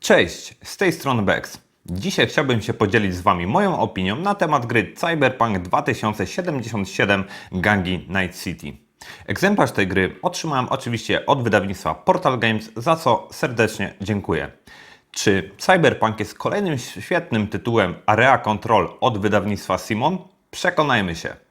Cześć, z tej strony Bex. Dzisiaj chciałbym się podzielić z Wami moją opinią na temat gry Cyberpunk 2077 Gangi Night City. Egzemplarz tej gry otrzymałem oczywiście od wydawnictwa Portal Games, za co serdecznie dziękuję. Czy Cyberpunk jest kolejnym świetnym tytułem Area Control od wydawnictwa Simon? Przekonajmy się.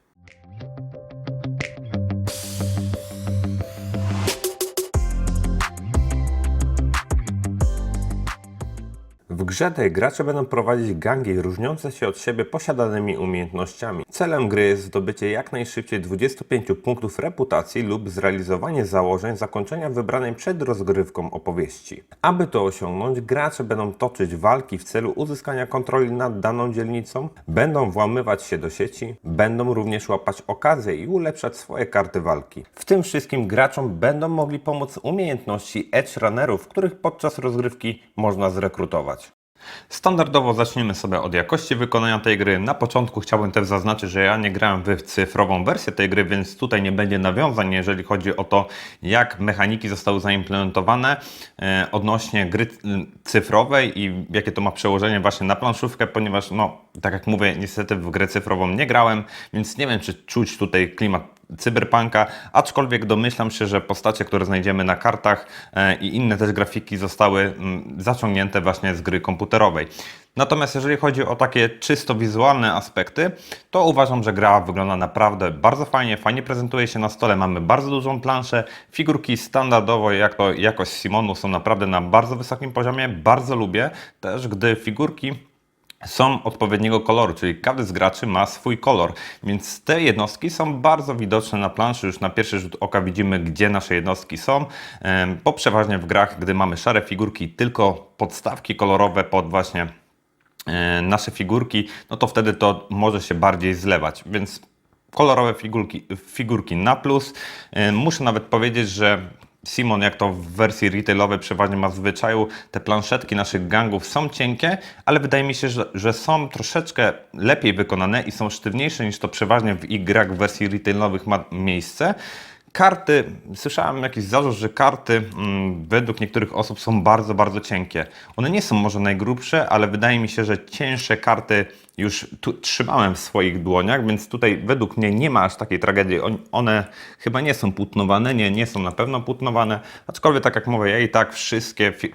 Grze tej gracze będą prowadzić gangi różniące się od siebie posiadanymi umiejętnościami. Celem gry jest zdobycie jak najszybciej 25 punktów reputacji lub zrealizowanie założeń zakończenia wybranej przed rozgrywką opowieści. Aby to osiągnąć, gracze będą toczyć walki w celu uzyskania kontroli nad daną dzielnicą, będą włamywać się do sieci, będą również łapać okazję i ulepszać swoje karty walki. W tym wszystkim graczom będą mogli pomóc umiejętności edge runnerów, których podczas rozgrywki można zrekrutować. Standardowo zaczniemy sobie od jakości wykonania tej gry. Na początku chciałbym też zaznaczyć, że ja nie grałem w cyfrową wersję tej gry, więc tutaj nie będzie nawiązań, jeżeli chodzi o to, jak mechaniki zostały zaimplementowane e, odnośnie gry y, cyfrowej i jakie to ma przełożenie właśnie na planszówkę, ponieważ, no, tak jak mówię, niestety w grę cyfrową nie grałem, więc nie wiem, czy czuć tutaj klimat cyberpunka, aczkolwiek domyślam się, że postacie, które znajdziemy na kartach e, i inne też grafiki zostały mm, zaciągnięte właśnie z gry komputerowej. Natomiast jeżeli chodzi o takie czysto wizualne aspekty, to uważam, że gra wygląda naprawdę bardzo fajnie, fajnie prezentuje się na stole, mamy bardzo dużą planszę, figurki standardowo, jak to jakość Simonu są naprawdę na bardzo wysokim poziomie, bardzo lubię też, gdy figurki są odpowiedniego koloru, czyli każdy z graczy ma swój kolor, więc te jednostki są bardzo widoczne na planszy. Już na pierwszy rzut oka widzimy, gdzie nasze jednostki są, bo przeważnie w grach, gdy mamy szare figurki, tylko podstawki kolorowe pod właśnie e, nasze figurki, no to wtedy to może się bardziej zlewać, więc kolorowe figurki, figurki na plus. E, Muszę nawet powiedzieć, że Simon, jak to w wersji retailowej przeważnie ma w zwyczaju, te planszetki naszych gangów są cienkie, ale wydaje mi się, że, że są troszeczkę lepiej wykonane i są sztywniejsze niż to przeważnie w grach w wersji retailowych ma miejsce. Karty, słyszałem jakiś zarzut, że karty mm, według niektórych osób są bardzo, bardzo cienkie. One nie są może najgrubsze, ale wydaje mi się, że cięższe karty już tu trzymałem w swoich dłoniach, więc tutaj według mnie nie ma aż takiej tragedii. On- One chyba nie są płótnowane, nie, nie są na pewno płótnowane, aczkolwiek tak jak mówię, ja i tak wszystkie fi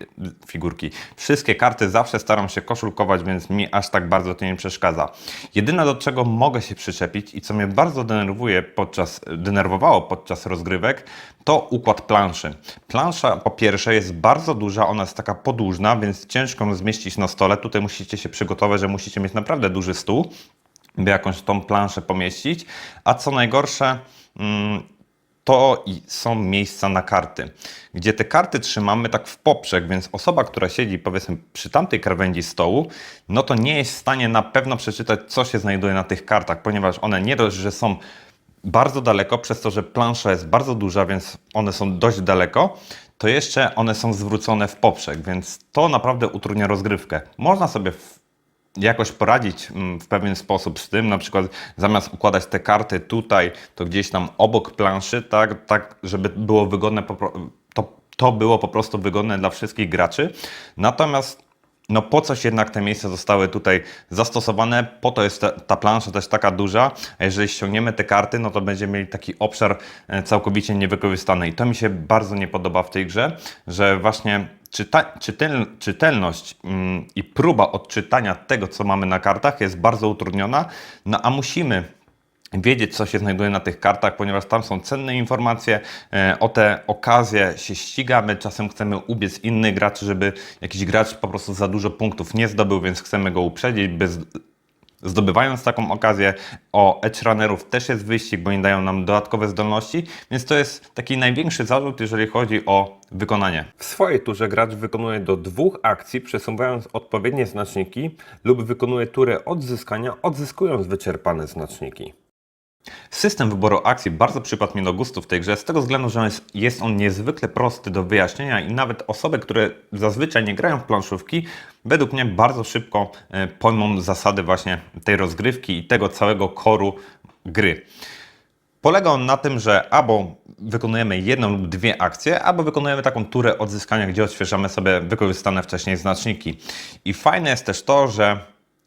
figurki, wszystkie karty zawsze staram się koszulkować, więc mi aż tak bardzo to nie przeszkadza. Jedyne do czego mogę się przyczepić i co mnie bardzo denerwuje podczas, denerwowało podczas rozgrywek, to układ planszy. Plansza po pierwsze jest bardzo duża, ona jest taka podłużna, więc ciężko ją zmieścić na stole. Tutaj musicie się przygotować, że musicie mieć naprawdę duży stół, by jakąś tą planszę pomieścić. A co najgorsze, mm, to są miejsca na karty, gdzie te karty trzymamy tak w poprzek, więc osoba, która siedzi powiedzmy przy tamtej krawędzi stołu, no to nie jest w stanie na pewno przeczytać, co się znajduje na tych kartach, ponieważ one nie dość, że są bardzo daleko, przez to, że plansza jest bardzo duża, więc one są dość daleko, to jeszcze one są zwrócone w poprzek, więc to naprawdę utrudnia rozgrywkę. Można sobie jakoś poradzić mm, w pewien sposób z tym, na przykład zamiast układać te karty tutaj, to gdzieś tam obok planszy, tak, tak żeby było wygodne, to, to było po prostu wygodne dla wszystkich graczy. Natomiast no po coś jednak te miejsca zostały tutaj zastosowane, po to jest ta, ta plansza też taka duża, a jeżeli ściągniemy te karty, no to będziemy mieli taki obszar e, całkowicie niewykorzystany. I to mi się bardzo nie podoba w tej grze, że właśnie czyta, czytel, czytelność mm, i próba odczytania tego, co mamy na kartach jest bardzo utrudniona, no a musimy wiedzieć, co się znajduje na tych kartach, ponieważ tam są cenne informacje. E, O te okazje się ścigamy. Czasem chcemy ubiec innych graczy, żeby jakiś gracz po prostu za dużo punktów nie zdobył, więc chcemy go uprzedzić, by z- zdobywając taką okazję. O edge runnerów też jest wyścig, bo oni dają nam dodatkowe zdolności, więc to jest taki największy zarzut, jeżeli chodzi o wykonanie. W swojej turze gracz wykonuje do dwóch akcji, przesuwając odpowiednie znaczniki lub wykonuje turę odzyskania, odzyskując wyczerpane znaczniki. System wyboru akcji bardzo przypadł mi do gustu w tej grze, z tego względu, że jest, on niezwykle prosty do wyjaśnienia i nawet osoby, które zazwyczaj nie grają w planszówki, według mnie bardzo szybko e, pojmą zasady właśnie tej rozgrywki i tego całego koru gry. Polega on na tym, że albo wykonujemy jedną lub dwie akcje, albo wykonujemy taką turę odzyskania, gdzie odświeżamy sobie wykorzystane wcześniej znaczniki. I fajne jest też to, że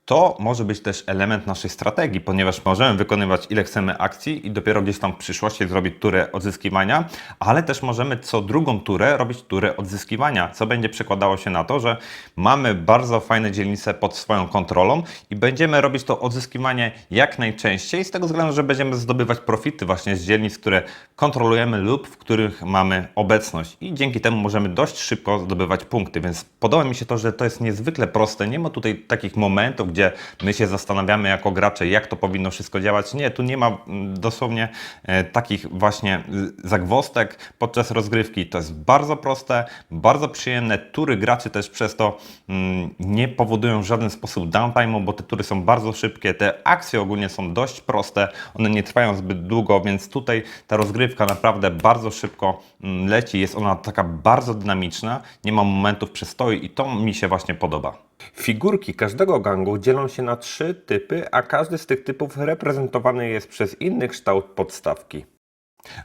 to może być też element naszej strategii, ponieważ możemy wykonywać ile chcemy akcji i dopiero gdzieś tam w przyszłości zrobić turę odzyskiwania, ale też możemy co drugą turę robić turę odzyskiwania, co będzie przekładało się na to, że mamy bardzo fajne dzielnice pod swoją kontrolą i będziemy robić to odzyskiwanie jak najczęściej z tego względu, że będziemy zdobywać profity właśnie z dzielnic, które kontrolujemy lub w których mamy obecność i dzięki temu możemy dość szybko zdobywać punkty, więc podoba mi się to, że to jest niezwykle proste, nie ma tutaj takich momentów, gdzie my się zastanawiamy jako gracze, jak to powinno wszystko działać. Nie, tu nie ma mm, dosłownie e, takich właśnie zagwostek podczas rozgrywki. To jest bardzo proste, bardzo przyjemne. Tury graczy też przez to mm, nie powodują w żaden sposób downtime'u, bo te tury są bardzo szybkie. Te akcje ogólnie są dość proste, one nie trwają zbyt długo, więc tutaj ta rozgrywka naprawdę bardzo szybko mm, leci. Jest ona taka bardzo dynamiczna, nie ma momentów przestoju i to mi się właśnie podoba. Figurki każdego gangu dzielą się na trzy typy, a każdy z tych typów reprezentowany jest przez inny kształt podstawki.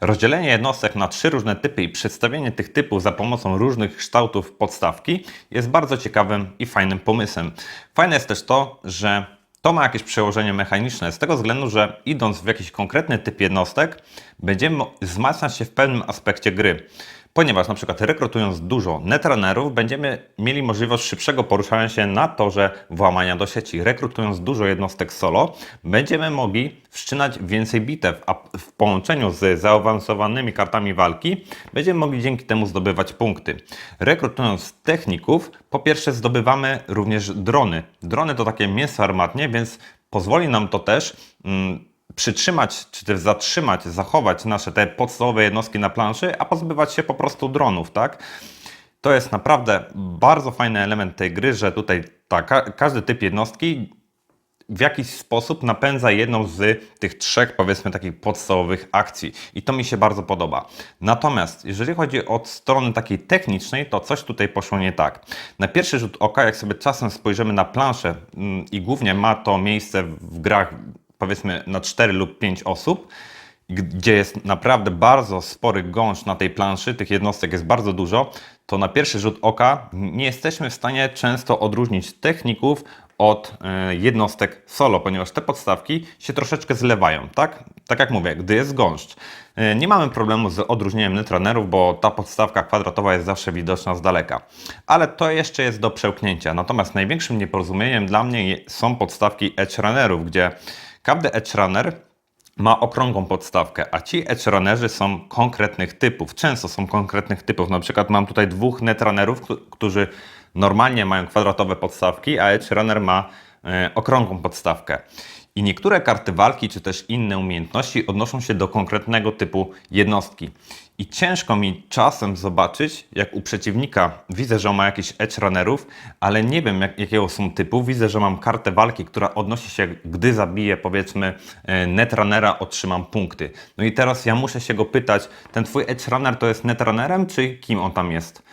Rozdzielenie jednostek na trzy różne typy i przedstawienie tych typów za pomocą różnych kształtów podstawki jest bardzo ciekawym i fajnym pomysłem. Fajne jest też to, że to ma jakieś przełożenie mechaniczne, z tego względu, że idąc w jakiś konkretny typ jednostek, będziemy wzmacniać się w pewnym aspekcie gry. Ponieważ na przykład rekrutując dużo netrunnerów, będziemy mieli możliwość szybszego poruszania się na torze włamania do sieci. Rekrutując dużo jednostek solo, będziemy mogli wszczynać więcej bitew, a w połączeniu z zaawansowanymi kartami walki będziemy mogli dzięki temu zdobywać punkty. Rekrutując techników, po pierwsze zdobywamy również drony. Drony to takie mięso armatnie, więc pozwoli nam to też mm, przytrzymać, czy też zatrzymać, zachować nasze te podstawowe jednostki na planszy, a pozbywać się po prostu dronów, tak? To jest naprawdę bardzo fajny element tej gry, że tutaj ta, ka każdy typ jednostki w jakiś sposób napędza jedną z tych trzech, powiedzmy, takich podstawowych akcji. I to mi się bardzo podoba. Natomiast, jeżeli chodzi o strony takiej technicznej, to coś tutaj poszło nie tak. Na pierwszy rzut oka, jak sobie czasem spojrzymy na planszę mm, i głównie ma to miejsce w grach, powiedzmy, na 4 lub 5 osób, gdzie jest naprawdę bardzo spory gąszcz na tej planszy, tych jednostek jest bardzo dużo, to na pierwszy rzut oka nie jesteśmy w stanie często odróżnić techników od e, jednostek solo, ponieważ te podstawki się troszeczkę zlewają, tak? Tak jak mówię, gdy jest gąszcz. E, Nie mamy problemu z odróżnieniem netrunnerów, bo ta podstawka kwadratowa jest zawsze widoczna z daleka. Ale to jeszcze jest do przełknięcia. Natomiast największym nieporozumieniem dla mnie są podstawki edge runnerów, gdzie każdy edge runner ma okrągłą podstawkę, a ci edge runnerzy są konkretnych typów. Często są konkretnych typów. Na przykład mam tutaj dwóch netrunnerów, któ- którzy normalnie mają kwadratowe podstawki, a edge runner ma e, okrągłą podstawkę. I niektóre karty walki, czy też inne umiejętności odnoszą się do konkretnego typu jednostki. I ciężko mi czasem zobaczyć, jak u przeciwnika widzę, że on ma jakiś edge runnerów, ale nie wiem jak, jakiego są typu. Widzę, że mam kartę walki, która odnosi się, gdy zabiję powiedzmy e, netrunnera, otrzymam punkty. No i teraz ja muszę się go pytać, ten twój edge runner to jest netrunnerem, czy kim on tam jest?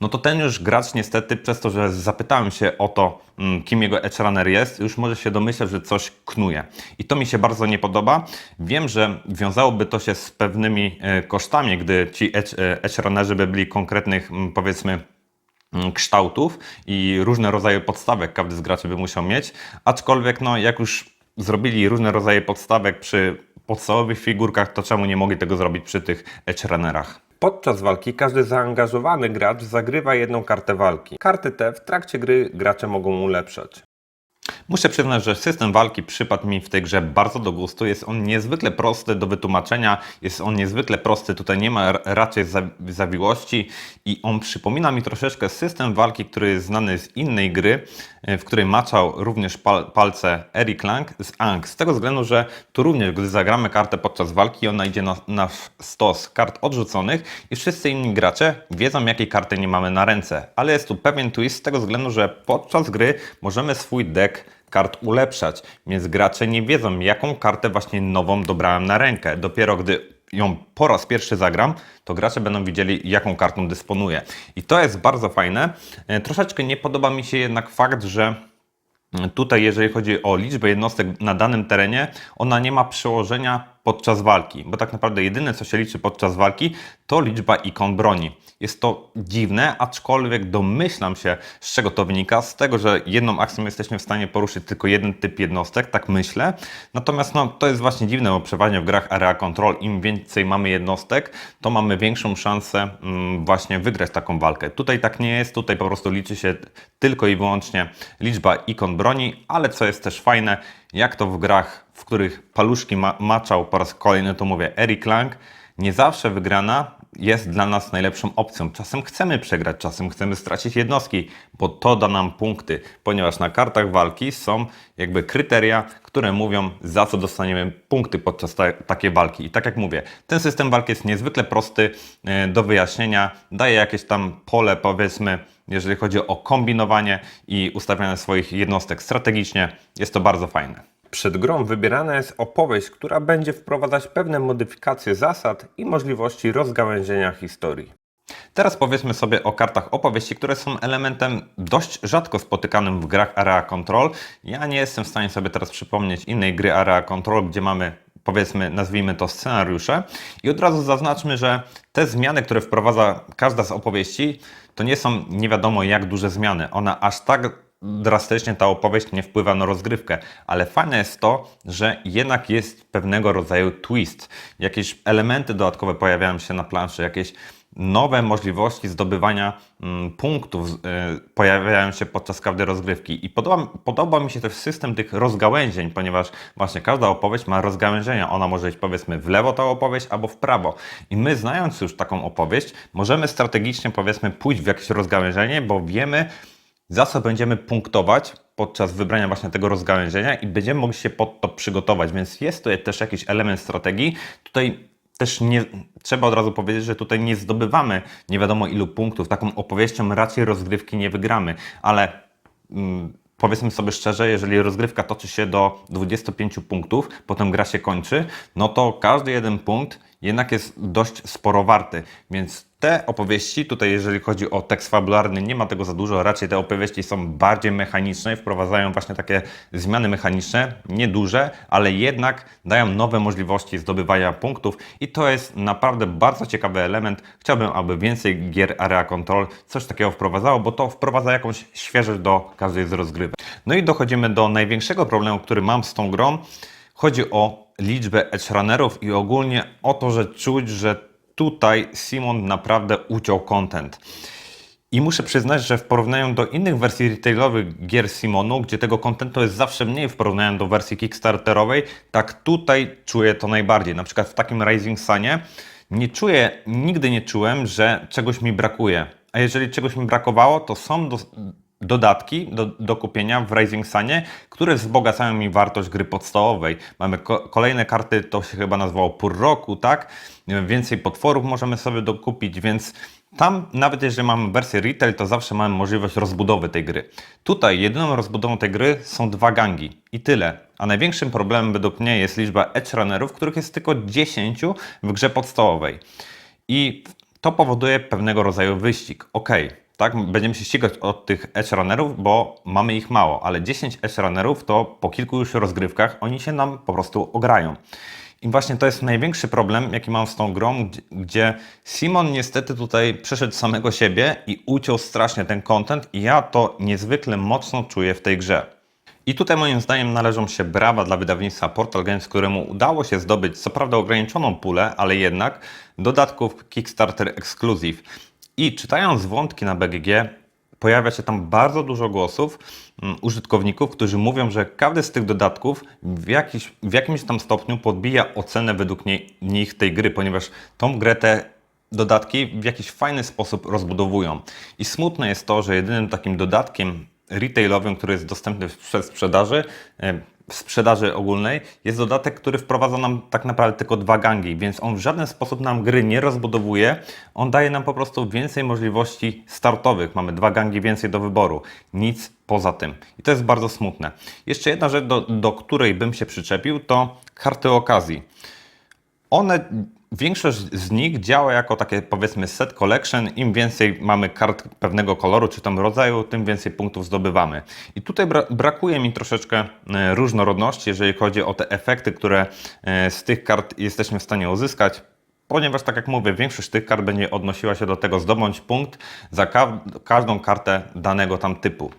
No to ten już gracz niestety przez to, że zapytałem się o to, mm, kim jego edge runner jest, już może się domyśleć, że coś knuje. I to mi się bardzo nie podoba. Wiem, że wiązałoby to się z pewnymi e, kosztami, gdy ci edge, e, runnerzy by byli konkretnych, mm, powiedzmy, mm, kształtów i różne rodzaje podstawek każdy z graczy by musiał mieć, aczkolwiek no jak już zrobili różne rodzaje podstawek przy podstawowych figurkach, to czemu nie mogli tego zrobić przy tych edge runnerach? Podczas walki każdy zaangażowany gracz zagrywa jedną kartę walki. Karty te w trakcie gry gracze mogą ulepszać. Muszę przyznać, że system walki przypadł mi w tej grze bardzo do gustu. Jest on niezwykle prosty do wytłumaczenia, jest on niezwykle prosty, tutaj nie ma raczej za- zawiłości i on przypomina mi troszeczkę system walki, który jest znany z innej gry, e, w której maczał również pal- palce Eric Lang z Ang. Z tego względu, że tu również, gdy zagramy kartę podczas walki, ona idzie na, na stos kart odrzuconych i wszyscy inni gracze wiedzą, jakiej karty nie mamy na ręce. Ale jest tu pewien twist z tego względu, że podczas gry możemy swój deck kart ulepszać, więc gracze nie wiedzą, jaką kartę właśnie nową dobrałem na rękę. Dopiero gdy ją po raz pierwszy zagram, to gracze będą widzieli, jaką kartą dysponuję. I to jest bardzo fajne. E, Troszeczkę nie podoba mi się jednak fakt, że Tutaj, jeżeli chodzi o liczbę jednostek na danym terenie, ona nie ma przełożenia podczas walki, bo tak naprawdę jedyne co się liczy podczas walki to liczba ikon broni. Jest to dziwne, aczkolwiek domyślam się z czego to wynika, z tego, że jedną akcją jesteśmy w stanie poruszyć tylko jeden typ jednostek, tak myślę. Natomiast no, to jest właśnie dziwne, bo przeważnie w grach Area Control im więcej mamy jednostek, to mamy większą szansę mm, właśnie wygrać taką walkę. Tutaj tak nie jest, tutaj po prostu liczy się tylko i wyłącznie liczba ikon broni, ale co jest też fajne, jak to w grach, w których paluszki ma maczał po raz kolejny, to mówię, Eric Lang, nie zawsze wygrana jest dla nas najlepszą opcją. Czasem chcemy przegrać, czasem chcemy stracić jednostki, bo to da nam punkty, ponieważ na kartach walki są jakby kryteria, które mówią, za co dostaniemy punkty podczas ta takiej walki. I tak jak mówię, ten system walki jest niezwykle prosty e, do wyjaśnienia, daje jakieś tam pole, powiedzmy, jeżeli chodzi o kombinowanie i ustawianie swoich jednostek strategicznie, jest to bardzo fajne. Przed grą wybierana jest opowieść, która będzie wprowadzać pewne modyfikacje zasad i możliwości rozgałęzienia historii. Teraz powiedzmy sobie o kartach opowieści, które są elementem dość rzadko spotykanym w grach Area Control. Ja nie jestem w stanie sobie teraz przypomnieć innej gry Area Control, gdzie mamy powiedzmy, nazwijmy to scenariusze. I od razu zaznaczmy, że te zmiany, które wprowadza każda z opowieści, to nie są nie wiadomo jak duże zmiany. Ona aż tak drastycznie ta opowieść nie wpływa na rozgrywkę, ale fajne jest to, że jednak jest pewnego rodzaju twist. Jakieś elementy dodatkowe pojawiają się na planszy, jakieś nowe możliwości zdobywania mm, punktów y, pojawiają się podczas każdej rozgrywki. I podoba, podoba mi się też system tych rozgałęzień, ponieważ właśnie każda opowieść ma rozgałęzienia. Ona może iść powiedzmy w lewo ta opowieść albo w prawo. I my znając już taką opowieść, możemy strategicznie powiedzmy pójść w jakieś rozgałęzienie, bo wiemy, za co będziemy punktować podczas wybrania właśnie tego rozgałęzienia i będziemy mogli się pod to przygotować, więc jest to też jakiś element strategii. Tutaj też nie, trzeba od razu powiedzieć, że tutaj nie zdobywamy nie wiadomo ilu punktów. Taką opowieścią raczej rozgrywki nie wygramy, ale mm, powiedzmy sobie szczerze, jeżeli rozgrywka toczy się do 25 punktów, potem gra się kończy, no to każdy jeden punkt jednak jest dość sporo warty, więc te opowieści, tutaj jeżeli chodzi o tekst fabularny, nie ma tego za dużo, raczej te opowieści są bardziej mechaniczne wprowadzają właśnie takie zmiany mechaniczne, nieduże, ale jednak dają nowe możliwości zdobywania punktów i to jest naprawdę bardzo ciekawy element. Chciałbym, aby więcej gier Area Control coś takiego wprowadzało, bo to wprowadza jakąś świeżość do każdej z rozgrywek. No i dochodzimy do największego problemu, który mam z tą grą. Chodzi o liczbę edge runnerów i ogólnie o to, że czuć, że tutaj Simon naprawdę uciął content. I muszę przyznać, że w porównaniu do innych wersji retailowych gier Simonu, gdzie tego kontentu jest zawsze mniej w porównaniu do wersji Kickstarterowej, tak tutaj czuję to najbardziej. Na przykład w takim Rising Sunie nie czuję, nigdy nie czułem, że czegoś mi brakuje. A jeżeli czegoś mi brakowało, to są do, dodatki do, do kupienia w Rising Sunie, które wzbogacają mi wartość gry podstawowej. Mamy ko kolejne karty, to się chyba nazywało pór roku, tak? Więcej potworów możemy sobie dokupić, więc tam nawet jeżeli mamy wersję retail, to zawsze mamy możliwość rozbudowy tej gry. Tutaj jedyną rozbudową tej gry są dwa gangi i tyle. A największym problemem według mnie jest liczba edge runnerów, których jest tylko 10 w grze podstawowej. I to powoduje pewnego rodzaju wyścig. Ok, tak, będziemy się ścigać od tych edge runnerów, bo mamy ich mało, ale 10 edge runnerów to po kilku już rozgrywkach oni się nam po prostu ograją. I właśnie to jest największy problem, jaki mam z tą grą, gdzie Simon niestety tutaj przeszedł samego siebie i uciął strasznie ten content i ja to niezwykle mocno czuję w tej grze. I tutaj moim zdaniem należą się brawa dla wydawnictwa Portal Games, któremu udało się zdobyć co prawda ograniczoną pulę, ale jednak dodatków Kickstarter Exclusive. I czytając wątki na BGG, pojawia się tam bardzo dużo głosów um, użytkowników, którzy mówią, że każdy z tych dodatków w, jakiś, w jakimś tam stopniu podbija ocenę według nich tej gry, ponieważ tą grę te dodatki w jakiś fajny sposób rozbudowują. I smutne jest to, że jedynym takim dodatkiem retailowym, który jest dostępny w przedsprzedaży, e, w sprzedaży ogólnej jest dodatek, który wprowadza nam tak naprawdę tylko dwa gangi, więc on w żaden sposób nam gry nie rozbudowuje. On daje nam po prostu więcej możliwości startowych. Mamy dwa gangi więcej do wyboru. Nic poza tym. I to jest bardzo smutne. Jeszcze jedna rzecz, do, do której bym się przyczepił, to karty okazji. One Większość z nich działa jako takie powiedzmy set collection. Im więcej mamy kart pewnego koloru czy tam rodzaju, tym więcej punktów zdobywamy. I tutaj bra brakuje mi troszeczkę e, różnorodności, jeżeli chodzi o te efekty, które e, z tych kart jesteśmy w stanie uzyskać. Ponieważ, tak jak mówię, większość tych kart będzie odnosiła się do tego zdobądź punkt za ka każdą kartę danego tam typu.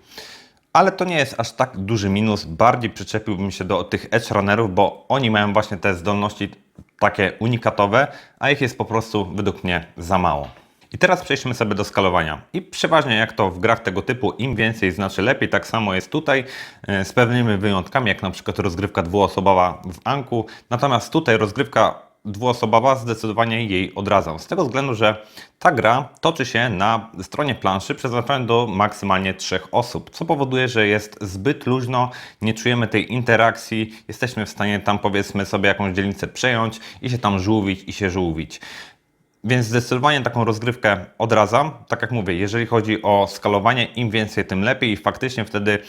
Ale to nie jest aż tak duży minus. Bardziej przyczepiłbym się do tych edge runnerów, bo oni mają właśnie te zdolności takie unikatowe, a ich jest po prostu według mnie za mało. I teraz przejdźmy sobie do skalowania. I przeważnie jak to w grach tego typu, im więcej znaczy lepiej, tak samo jest tutaj, e, z pewnymi wyjątkami, jak na przykład rozgrywka dwuosobowa w Anku. Natomiast tutaj rozgrywka dwuosobowa zdecydowanie jej odradzam. Z tego względu, że ta gra toczy się na stronie planszy przeznaczonej do maksymalnie trzech osób, co powoduje, że jest zbyt luźno, nie czujemy tej interakcji, jesteśmy w stanie tam powiedzmy sobie jakąś dzielnicę przejąć i się tam żółwić i się żółwić. Więc zdecydowanie taką rozgrywkę odradzam. Tak jak mówię, jeżeli chodzi o skalowanie, im więcej, tym lepiej i faktycznie wtedy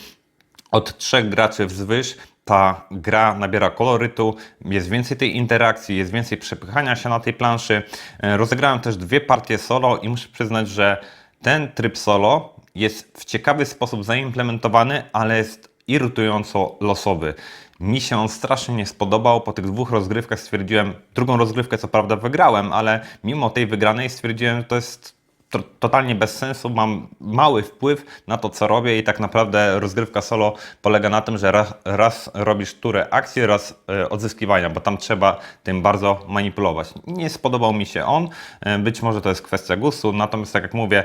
od trzech graczy wzwyż ta gra nabiera kolorytu, jest więcej tej interakcji, jest więcej przepychania się na tej planszy. E, Rozegrałem też dwie partie solo i muszę przyznać, że ten tryb solo jest w ciekawy sposób zaimplementowany, ale jest irytująco losowy. Mi się on strasznie nie spodobał. Po tych dwóch rozgrywkach stwierdziłem, drugą rozgrywkę co prawda wygrałem, ale mimo tej wygranej stwierdziłem, że to jest to, totalnie bez sensu, mam mały wpływ na to, co robię i tak naprawdę rozgrywka solo polega na tym, że raz, raz robisz turę akcji, raz e, odzyskiwania, bo tam trzeba tym bardzo manipulować. Nie spodobał mi się on, e, być może to jest kwestia gustu, natomiast tak jak mówię,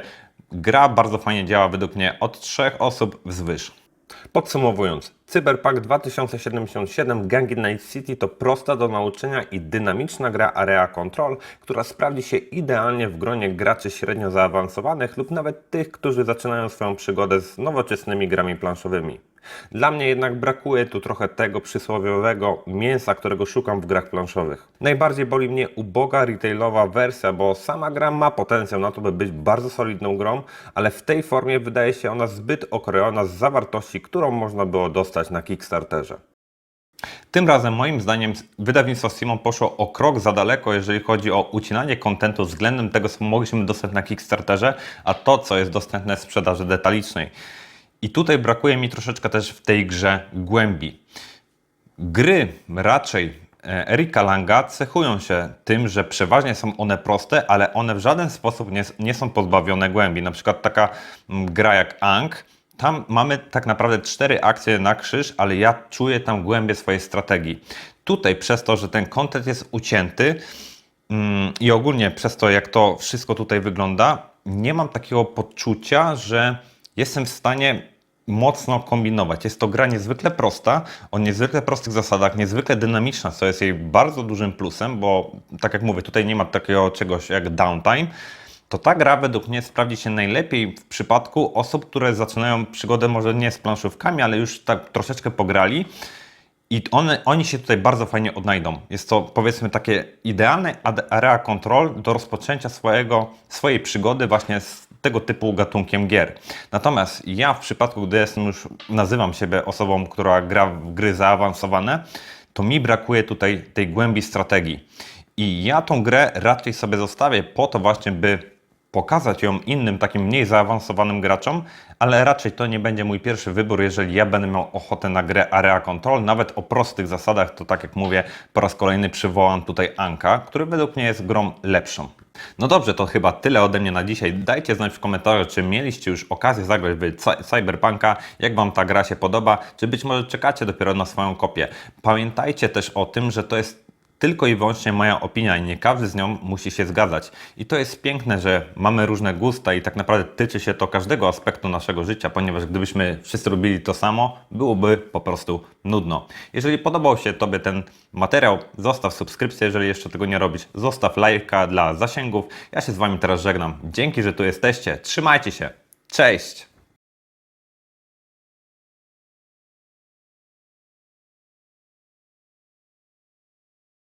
gra bardzo fajnie działa według mnie od trzech osób wzwyż. Podsumowując, Cyberpunk 2077 Gangi Night City to prosta do nauczenia i dynamiczna gra Area Control, która sprawdzi się idealnie w gronie graczy średnio zaawansowanych lub nawet tych, którzy zaczynają swoją przygodę z nowoczesnymi grami planszowymi. Dla mnie jednak brakuje tu trochę tego przysłowiowego mięsa, którego szukam w grach planszowych. Najbardziej boli mnie uboga retailowa wersja, bo sama gra ma potencjał na to, by być bardzo solidną grą, ale w tej formie wydaje się ona zbyt okrojona z zawartości, którą można było dostać na Kickstarterze. Tym razem moim zdaniem wydawnictwo Simon poszło o krok za daleko, jeżeli chodzi o ucinanie kontentu względem tego, co mogliśmy dostać na Kickstarterze, a to, co jest dostępne w sprzedaży detalicznej. I tutaj brakuje mi troszeczkę też w tej grze głębi. Gry raczej e, Erika Langa cechują się tym, że przeważnie są one proste, ale one w żaden sposób nie, nie są pozbawione głębi. Na przykład taka mm, gra jak Ank, tam mamy tak naprawdę cztery akcje na krzyż, ale ja czuję tam głębię swojej strategii. Tutaj przez to, że ten kontent jest ucięty mm, i ogólnie przez to, jak to wszystko tutaj wygląda, nie mam takiego poczucia, że jestem w stanie mocno kombinować. Jest to gra niezwykle prosta, o niezwykle prostych zasadach, niezwykle dynamiczna, co jest jej bardzo dużym plusem, bo tak jak mówię, tutaj nie ma takiego czegoś jak downtime. To ta gra według mnie sprawdzi się najlepiej w przypadku osób, które zaczynają przygodę może nie z planszówkami, ale już tak troszeczkę pograli. I one, oni się tutaj bardzo fajnie odnajdą. Jest to powiedzmy takie idealne area control do rozpoczęcia swojego, swojej przygody właśnie z tego typu gatunkiem gier. Natomiast ja w przypadku, gdy jestem już, nazywam siebie osobą, która gra w gry zaawansowane, to mi brakuje tutaj tej głębi strategii. I ja tą grę raczej sobie zostawię po to właśnie, by pokazać ją innym, takim mniej zaawansowanym graczom, ale raczej to nie będzie mój pierwszy wybór, jeżeli ja będę miał ochotę na grę Area Control, nawet o prostych zasadach, to tak jak mówię, po raz kolejny przywołam tutaj Anka, który według mnie jest grą lepszą. No dobrze, to chyba tyle ode mnie na dzisiaj. Dajcie znać w komentarzu, czy mieliście już okazję zagrać w Cy- Cyberpunka, jak Wam ta gra się podoba, czy być może czekacie dopiero na swoją kopię. Pamiętajcie też o tym, że to jest tylko i wyłącznie moja opinia i nie każdy z nią musi się zgadzać. I to jest piękne, że mamy różne gusta i tak naprawdę tyczy się to każdego aspektu naszego życia, ponieważ gdybyśmy wszyscy robili to samo, byłoby po prostu nudno. Jeżeli podobał się Tobie ten materiał, zostaw subskrypcję, jeżeli jeszcze tego nie robisz. Zostaw lajka dla zasięgów. Ja się z Wami teraz żegnam. Dzięki, że tu jesteście. Trzymajcie się. Cześć!